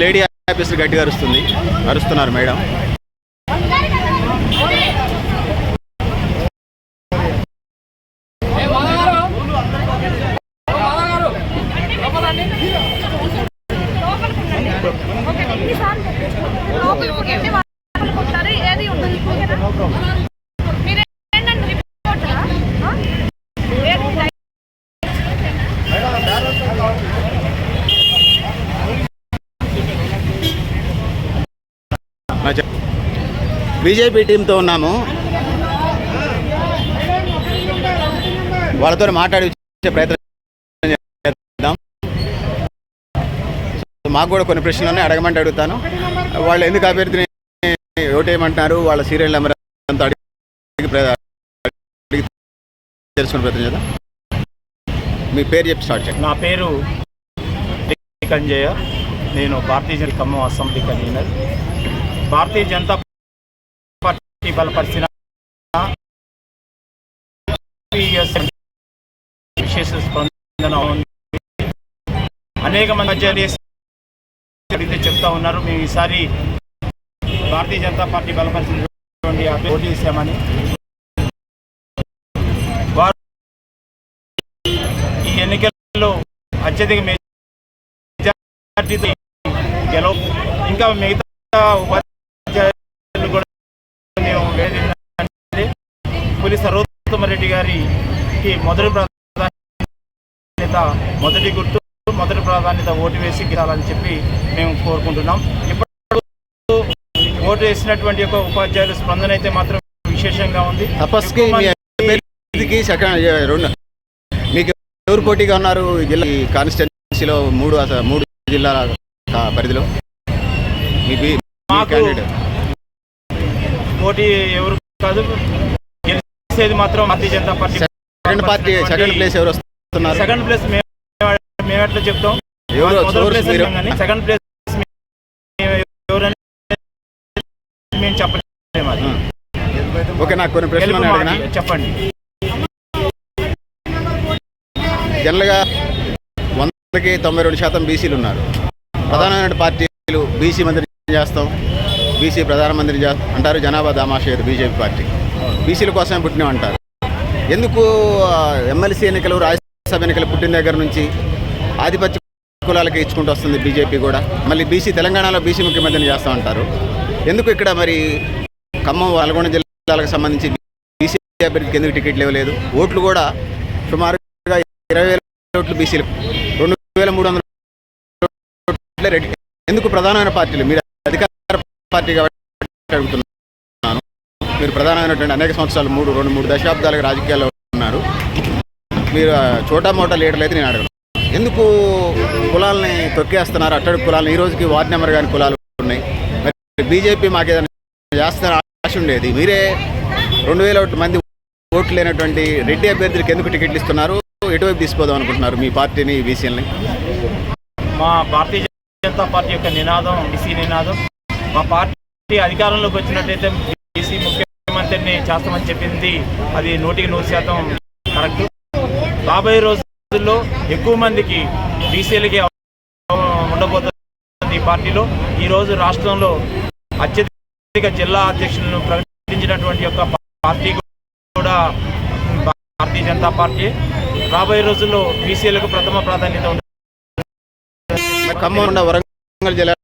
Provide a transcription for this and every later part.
Lady officer గట్టిగా అరుస్తుంది. అరుస్తున్నారు మేడం. ఓకే ఏది బీజేపీ టీంతో ఉన్నాము వాళ్ళతో మాట్లాడి ప్రయత్నం చేద్దాం. మాకు కూడా కొన్ని ప్రశ్నలు ఉన్నాయి అడగమంటే అడుగుతాను. వాళ్ళు ఎందుకు అభ్యర్థిని ఓటేయమంటున్నారు వాళ్ళ సీరియల్ నెంబర్ అంతా అడిగి ప్రయత్నం చేద్దాం. మీ పేరు చెప్పి స్టార్ట్ చేయండి. నా పేరు డి. కంజయ్య. నేను భారతీయ జనతా ఖమ్మం అసెంబ్లీ కన్వీనర్. భారతీయ జనతా బలపరిచిన విశేష స్పందన ఉంది. అనేక మంది చెప్తా ఉన్నారు. మేము ఈసారి భారతీయ జనతా పార్టీ బలపరిచినటువంటి పోటీ ఓటు చేశామని. వారు ఈ ఎన్నికల్లో అత్యధిక మెజార్టీతో గెలవ ఇంకా మిగతా ఉపాధ్యాయులు కూడా మేము వేదించండి పులి సర్వోత్తమరెడ్డి గారికి మొదటి ప్రాధాన్యత మొదటి గుర్తు మొదటి ప్రాధాన్యత ఓటు వేసి గెలాలని చెప్పి మేము కోరుకుంటున్నాం. ఇప్పుడు ఓటు వేసినటువంటి యొక్క ఉపాధ్యాయుల స్పందన అయితే మాత్రం విశేషంగా ఉంది. తపస్కి మీకు ఎవరు పోటీగా ఉన్నారు? జిల్లా కాన్స్టిట్యున్సీలో మూడు మూడు జిల్లాల పరిధిలో. మాకు పోటీ ఎవరు కాదు. గెలిచేది మాత్రం Bharatiya Janata party. Second party second place ఎవరు వస్తున్నారు? సెకండ్ ప్లేస్ మేము మేము ఎట్లా చెప్తాం. సెకండ్ ప్లేస్ ఎవరని మేము చెప్పలేము అది. ఓకే నాకు కొన్ని ప్రశ్నలు అడిగినా. చెప్పండి. జనరల్గా వందకి తొంభై రెండు శాతం బీసీలు ఉన్నారు. ప్రధానమైన పార్టీలు బీసీ మంత్రి చేస్తాం? బీసీ ప్రధానమంత్రి అంటారు జనాభా దామాషేరు బీజేపీ పార్టీ. బీసీల కోసమే పుట్టినామంటారు ఎందుకు ఎమ్మెల్సీ ఎన్నికలు రాజ్యసభ ఎన్నికలు పుట్టిన దగ్గర నుంచి ఆధిపత్య కులాలకి ఇచ్చుకుంటూ వస్తుంది బీజేపీ కూడా. మళ్ళీ బీసీ తెలంగాణలో బీసీ ముఖ్యమంత్రిని చేస్తూ ఉంటారు ఎందుకు ఇక్కడ మరి ఖమ్మం నల్గొండ జిల్లాలకు సంబంధించి బీసీ అభ్యర్థికి ఎందుకు టికెట్లు ఇవ్వలేదు ఓట్లు కూడా సుమారుగా ఇరవై వేల ఓట్లు బీసీలు రెండు వేల మూడు వందల ఎందుకు ప్రధానమైన పార్టీలు? మీరు పార్టీ కాబట్టి అడుగుతున్నాను. మీరు ప్రధానమైనటువంటి అనేక సంవత్సరాలు మూడు రెండు మూడు దశాబ్దాలుగా రాజకీయాల్లో ఉన్నారు. మీరు చోటా మోటా లీడర్లు అయితే నేను అడగను. ఎందుకు కులాలని తొక్కేస్తున్నారు? అట్టడుగు కులాలను ఈ రోజుకి వార్డ్ నెంబర్ కానీ కులాలు ఉన్నాయి. మరి బీజేపీ మాకు ఏదైనా చేస్తారని ఆశ ఉండేది. మీరే రెండు వేల మంది ఓట్లు లేనటువంటి రెడ్డి అభ్యర్థులకు ఎందుకు టికెట్లు ఇస్తున్నారు? ఎటువైపు తీసుకోదాం అనుకుంటున్నారు మీ పార్టీని బీసీలని? మా భారతీయ జనతా పార్టీ యొక్క నినాదం బీసీ నినాదం. మా పార్టీ అధికారంలోకి వచ్చినట్టయితే బీసీ ముఖ్యమంత్రిని చేస్తామని చెప్పింది అది నూటికి నూరు శాతం కరెక్ట్. రాబోయే రోజుల్లో ఎక్కువ మందికి బీసీలకి ఉండబోతుంది ఈ పార్టీలో. ఈ రోజు రాష్ట్రంలో అత్యధిక జిల్లా అధ్యక్షులను ప్రకటించినటువంటి యొక్క పార్టీ కూడా భారతీయ జనతా పార్టీ. రాబోయే రోజుల్లో బీసీలకు ప్రథమ ప్రాధాన్యత ఉంటుంది ఖమ్మం ఉన్న వరంగల్ జిల్లా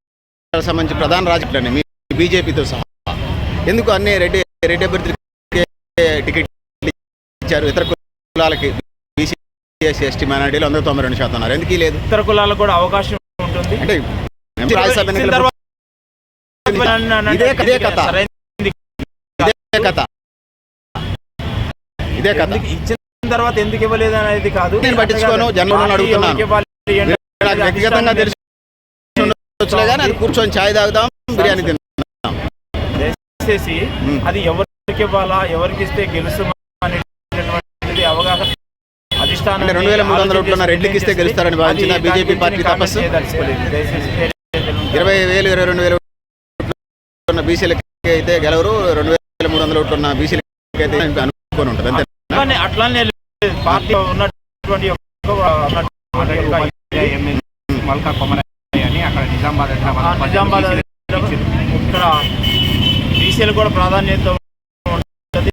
సంబంధించి ప్రధాన రాజకీయాలని మీ బీజేపీతో సహా. ఎందుకు అన్ని రెడ్డి రెడ్డి అభ్యర్థులకి టికెట్ ఇచ్చారు? ఇతర కులాలకి బీసీ ఎస్సీ ఎస్టీ మైనార్టీలు వంద తొంభై రెండు శాతం ఉన్నారు. ఎందుకు లేదు? ఇతర కులాలకు కూడా అవకాశం ఉంటుంది. అంటే రాజ్యసభ తర్వాత ఇదే ఇదే కథ. సరైనది ఇదే కథ. ఇదే కథ. ఎందుకు ఇచ్చిన తర్వాత ఎందుకు ఇవ్వలేదు అనేది కాదు. నేను పట్టించుకోను, పార్టీ అడుగుతున్నాను. వ్యక్తిగతంగా తెలిసి. ఉండొచ్చులే కానీ అది కూర్చొని ఛాయ్ తాగుదాం బిర్యానీ తిందాం దయచేసి. అది ఎవరికి ఇవ్వాలా ఎవరికి ఇస్తే గెలుసు అవగాహన అధిష్టానం అంటే 2300 ఓట్లు ఉన్న రెడ్డికి ఇస్తే గెలుస్తారని భావించిన BJP పార్టీ తపస్సు? ఇరవై వేలు ఇరవై రెండు వేలు ఉన్న బీసీలకి అయితే గెలవరు రెండు వేల మూడు వందల ఓట్లు ఉన్న బీసీలకి అయితే అనుకోని ఉంటుంది అంతే అట్లానే. పార్టీ ఉన్నటువంటి మల్కా అని అక్కడ నిజామాబాద్ నిజామాబాద్ ఇక్కడ బీసీలు కూడా ప్రాధాన్యత ఉంటుంది.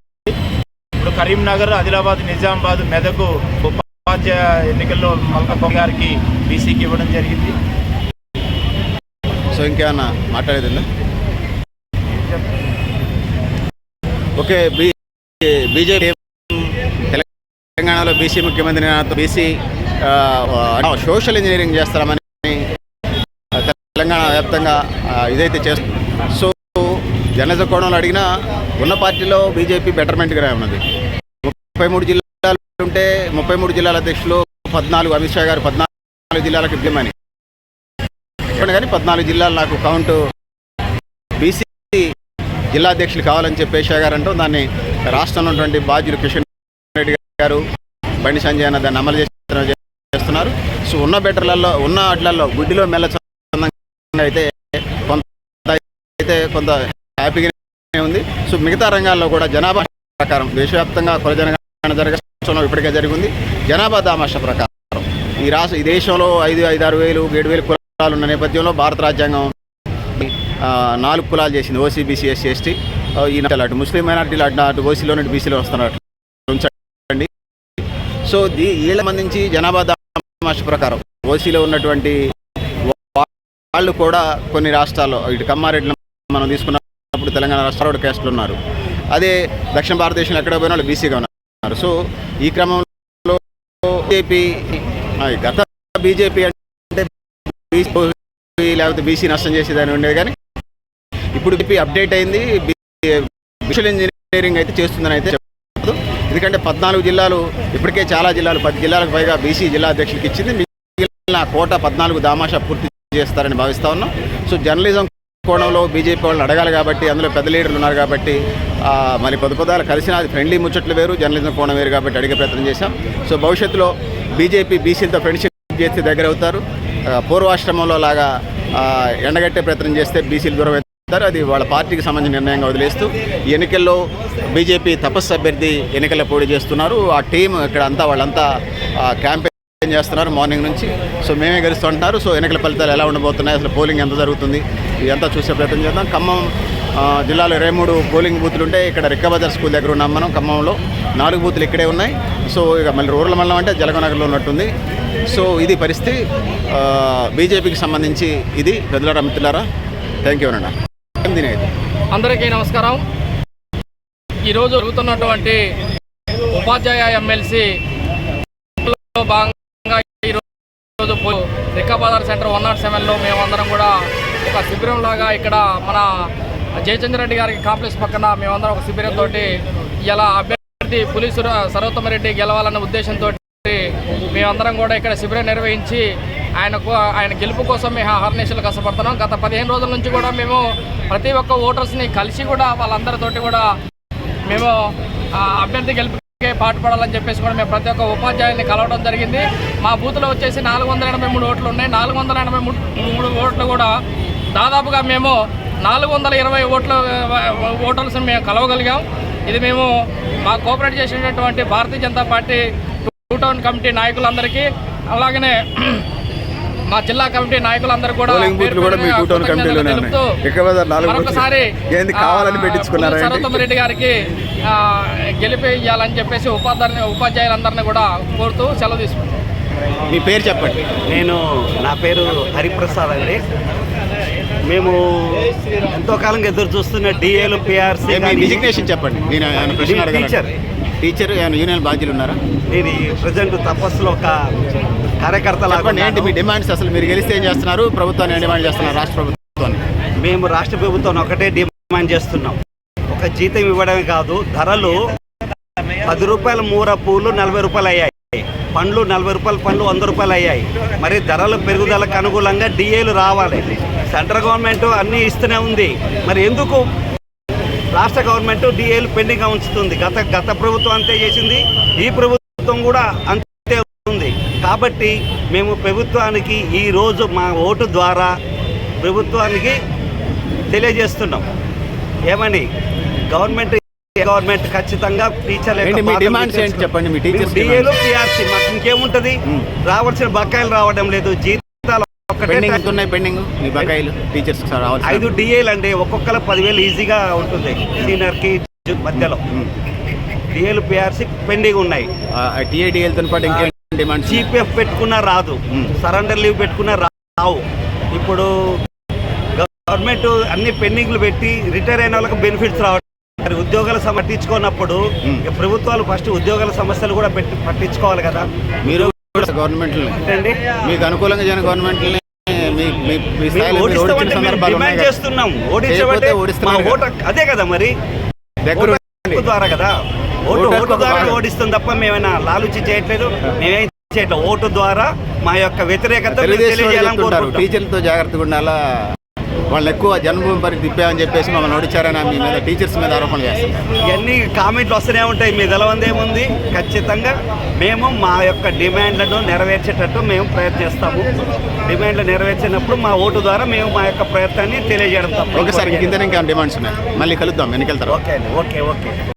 ఇప్పుడు కరీంనగర్ ఆదిలాబాద్ నిజామాబాద్ మెదకు ఉపాధ్యాయ ఎన్నికల్లో మల్కప్ప గారికి బీసీకి ఇవ్వడం జరిగింది. సో ఇంకేమన్నా మాట్లాడేది ఓకే బీ బీజేపీ తెలంగాణలో బీసీ ముఖ్యమంత్రి బీసీ సోషల్ ఇంజనీరింగ్ చేస్తామని ఆ, తెలంగాణ వ్యాప్తంగా ఇదైతే చేస్తుంది సో జనజ కోణంలో అడిగినా ఉన్న పార్టీలో బీజేపీ బెటర్మెంట్గానే ఉన్నది. ముప్పై మూడు జిల్లాలు ఉంటే ముప్పై మూడు జిల్లాల అధ్యక్షులు పద్నాలుగు అమిత్ షా గారు పద్నాలుగు జిల్లాలకు ఇవ్వమని కానీ పద్నాలుగు జిల్లాలు నాకు కౌంట్ బీసీ జిల్లా అధ్యక్షులు కావాలని చెప్పి షా గారు అంటూ దాన్ని రాష్ట్రంలో ఉన్నటువంటి బాధ్యులు కిషన్ రెడ్డి గారు బండి సంజయ్ అన్న దాన్ని అమలు చేస్తున్నారు చేస్తున్నారు. సో ఉన్న బెటర్లలో ఉన్న వాటిలలో గుడ్డిలో మెల్ల అయితే కొంత అయితే కొంత హ్యాపీగానే ఉంది. సో మిగతా రంగాల్లో కూడా జనాభా ప్రకారం దేశవ్యాప్తంగా కుల జనగణన జరగడంలో ఇప్పటికే జరిగింది. జనాభా దామాష ప్రకారం ఈ రాష్ట్ర ఈ దేశంలో ఐదు ఐదు ఆరు వేలు ఏడు వేలు కులాలు ఉన్న నేపథ్యంలో భారత రాజ్యాంగం నాలుగు కులాలు చేసింది. ఓసీబీసీ ఎస్సీ ఎస్టీ ఈ అటు ముస్లిం మైనార్టీలు అటు అటు ఓసీలో నుండి బీసీలో వస్తున్నారు ఉంచండి. సో దీ వీళ్ళ సంబంధించి జనాభా దామాష ప్రకారం ఓసీలో ఉన్నటువంటి వాళ్ళు కూడా కొన్ని రాష్ట్రాల్లో ఇటు కమ్మారెడ్డి మనం తీసుకున్నప్పుడు తెలంగాణ రాష్ట్రాలు క్యాస్ట్లు ఉన్నారు. అదే దక్షిణ భారతదేశంలో ఎక్కడ పోయిన వాళ్ళు బీసీగా ఉన్నారు. సో ఈ క్రమంలో బీజేపీ గత బీజేపీ అంటే బీసీ లేకపోతే బీసీ నష్టం చేసేదాన్ని ఉండేది కానీ ఇప్పుడు బీపీ అప్డేట్ అయింది. విజువల్ ఇంజనీరింగ్ అయితే చేస్తుందని అయితే చెప్పదు ఎందుకంటే పద్నాలుగు జిల్లాలు ఇప్పటికే చాలా జిల్లాలు పది జిల్లాలకు పైగా బీసీ జిల్లా అధ్యక్షులకు ఇచ్చింది. మిగిలిన కోట పద్నాలుగు దామాషా పూర్తి చేస్తారని భావిస్తూ ఉన్నాం. సో జర్నలిజం కోణంలో బీజేపీ వాళ్ళని అడగాలి కాబట్టి అందులో పెద్ద లీడర్లు ఉన్నారు కాబట్టి మరి పది పదాలు కలిసిన అది ఫ్రెండ్లీ ముచ్చట్లు వేరు జర్నలిజం కోణం వేరు కాబట్టి అడిగే ప్రయత్నం చేశాం. సో భవిష్యత్తులో బీజేపీ బీసీలతో ఫ్రెండ్షిప్ చేస్తే దగ్గర అవుతారు. పూర్వాశ్రమంలో లాగా ఎండగట్టే ప్రయత్నం చేస్తే బీసీలు దూరం అవుతారు. అది వాళ్ళ పార్టీకి సంబంధించిన నిర్ణయంగా వదిలేస్తూ ఎన్నికల్లో బీజేపీ తపస్సు అభ్యర్థి ఎన్నికల పోటీ చేస్తున్నారు. ఆ టీం ఇక్కడ అంతా వాళ్ళంతా క్యాంపెయిన్ చేస్తున్నారు మార్నింగ్ నుంచి. సో మేమే గెలుస్తుంటున్నారు సో ఎన్నికల ఫలితాలు ఎలా ఉండబోతున్నాయి అసలు పోలింగ్ ఎంత జరుగుతుంది ఇదంతా చూసే ప్రయత్నం చేద్దాం. ఖమ్మం జిల్లాలో ఇరవై మూడు పోలింగ్ బూతులు ఉంటే ఇక్కడ రిక్కబజార్ స్కూల్ దగ్గర ఉన్నాం మనం ఖమ్మంలో. నాలుగు బూతులు ఇక్కడే ఉన్నాయి. సో ఇక మళ్ళీ రూరల్ మండలం అంటే జలగనగర్లో ఉన్నట్టుంది. సో ఇది పరిస్థితి. బీజేపీకి సంబంధించి ఇది. పెద్దలారా మిత్రులారా థ్యాంక్ యూ అన్న అందరికీ నమస్కారం. ఈరోజు జరుగుతున్నటువంటి ఉపాధ్యాయ ఎమ్మెల్సీ భాగంగా రిక్కాబాదర్ సెంటర్ వన్ నాట్ సెవెన్లో మేమందరం కూడా ఒక శిబిరం లాగా ఇక్కడ మన జయచంద్ర రెడ్డి గారికి కాంప్లెక్స్ పక్కన మేమందరం ఒక శిబిరంతో ఇలా అభ్యర్థి పులి సుర- సర్వోత్తమరెడ్డి గెలవాలన్న ఉద్దేశంతో మేమందరం కూడా ఇక్కడ శిబిరం నిర్వహించి ఆయనకు ఆయన గెలుపు కోసం మేము హర్నేషన్లు కష్టపడుతున్నాం. గత పదిహేను రోజుల నుంచి కూడా మేము ప్రతి ఒక్క ఓటర్స్ని కలిసి కూడా వాళ్ళందరితోటి కూడా మేము అభ్యర్థి గెలుపు పాటుపడాలని చెప్పేసి కూడా మేము ప్రతి ఒక్క ఉపాధ్యాయుని కలవడం జరిగింది. మా బూత్లో వచ్చేసి నాలుగు వందల ఎనభై మూడు ఓట్లు ఉన్నాయి. నాలుగు వందల ఎనభై మూడు మూడు ఓట్లు కూడా దాదాపుగా మేము నాలుగు వందల ఇరవై ఓట్ల ఓటర్స్ని మేము కలవగలిగాం. ఇది మేము మా కోఆపరేట్ చేసినటువంటి Bharatiya Janata party two town committee నాయకులందరికీ అలాగనే మా జిల్లా కమిటీ నాయకులందరూ కూడా. మరొకసారి ఏంది కావాలని పెట్టించుకున్నారా ఏంటి? సరోత్తమ రెడ్డి గారికి ఆ, గెలిపేయాలని చెప్పేసి ఉపాధ్యాయులు ఉపాధ్యాయులందరినీ కూడా కోరుతూ సెలవు తీసుకుంటాం మీ పేరు చెప్పండి నేను నా పేరు హరిప్రసాద్ అండి మేము ఎంతో కాలంగా ఎదురు చూస్తున్న డిఏలు పిఆర్సీ డిజిగ్నేషన్ చెప్పండి నేను. టీచర్. టీచర్ యూనియన్ బాధ్యులు ఉన్నారా నేను ప్రజెంట్ తపస్సులో ఒక కార్యకర్త చెప్పండి ఏంటి మీ డిమాండ్స్? అసలు మీరు గెలిస్తే ఏం చేస్తున్నారు? ప్రభుత్వాన్ని డిమాండ్ చేస్తున్నారు? రాష్ట్ర ప్రభుత్వాన్ని? మేము రాష్ట్ర ప్రభుత్వం ఒకటే డిమాండ్ చేస్తున్నాం. ఒక జీతం ఇవ్వడమే కాదు ధరలు పది రూపాయల మూర పూలు నలభై రూపాయలు అయ్యాయి. పండ్లు నలభై రూపాయల పండ్లు వంద రూపాయలు అయ్యాయి. మరి ధరల పెరుగుదలకు అనుకూలంగా డిఏలు రావాలి. సెంట్రల్ గవర్నమెంట్ అన్నీ ఇస్తూనే ఉంది. మరి ఎందుకు? రాష్ట్ర గవర్నమెంట్ డిఏలు పెండింగ్గా ఉంచుతుంది. గత గత ప్రభుత్వం అంతే చేసింది. ఈ ప్రభుత్వం కూడా అంతే కాబట్టి మేము ప్రభుత్వానికి ఈ రోజు మా ఓటు ద్వారా ప్రభుత్వానికి తెలియజేస్తున్నాం. ఏమని? గవర్నమెంట్ గవర్నమెంట్ ఖచ్చితంగా టీచర్ల చెప్పండి మీ టీచర్స్ డిఏలు పిఆర్సీ మాకు ఇంకేముంటది? రావాల్సిన బకాయిలు రావడం లేదు. జీతాలు పెండింగ్ ఉన్నాయి పెండింగ్ మీ బకాయిలు టీచర్స్ ఐదు డిఏలు అండి. ఒక్కొక్కరు పదివేలు ఈజీగా ఉంటుంది. సీనియర్కి మధ్యలో. డిఏలు పిఆర్సీ పెండింగ్ ఉన్నాయి. పాటు ఇంకేం డిమాండ్స్ జీపీఎఫ్ పెట్టుకున్నా రాదు. సరెండర్ లీవ్ పెట్టుకున్నా రావు. ఇప్పుడు గవర్నమెంట్ అన్ని పెండింగ్లు పెట్టి రిటైర్ అయిన వాళ్ళకి బెనిఫిట్స్ రావడం. మరి ఉద్యోగాల సమ పట్టించుకున్నప్పుడు మ్మ్. ఇక ప్రభుత్వాలు ఫస్ట్ ఉద్యోగాల సమస్యలు కూడా పెట్టి పట్టించుకోవాలి కదా. మీరు గవర్నమెంట్ మీకు అనుకూలంగా చేయని గవర్నమెంట్ డిమాండ్. చేస్తున్నాం. ఓడించబట్టే ఓటు హక్కు- అదే కదా మరి. ద్వారా కదా. ఓటు ఓటు ద్వారా ద్వారా. ఓడిస్తాం తప్ప మేమైనా లాలుచి చేయట్లేదు. మేమేం చేయట్లేదు. ఓటు ద్వారా మా యొక్క వ్యతిరేకత. టీచర్లతో జాగ్రత్తగా ఉండాలా? వాళ్ళు ఎక్కువ జన్మభూమి పరికి తిప్పామని చెప్పేసి మమ్మల్ని ఓడించారని మీ మీద టీచర్స్ మీద ఆరోపణలు చేస్తున్నారు. ఇవన్నీ కామెంట్లు వస్తూనే ఉంటాయి. మీ తెలవంది ఏముంది ఖచ్చితంగా మేము మా యొక్క డిమాండ్లను నెరవేర్చేటట్టు మేము ప్రయత్నిస్తాము. డిమాండ్లు నెరవేర్చినప్పుడు మా ఓటు ద్వారా మేము మా యొక్క ప్రయత్నాన్ని తెలియజేయడం తప్ప ఓకే సార్ కింద ఇంకా డిమాండ్స్ ఉన్నాయి. మళ్ళీ కలుద్దాం. తర్వాత. Okay okay okay.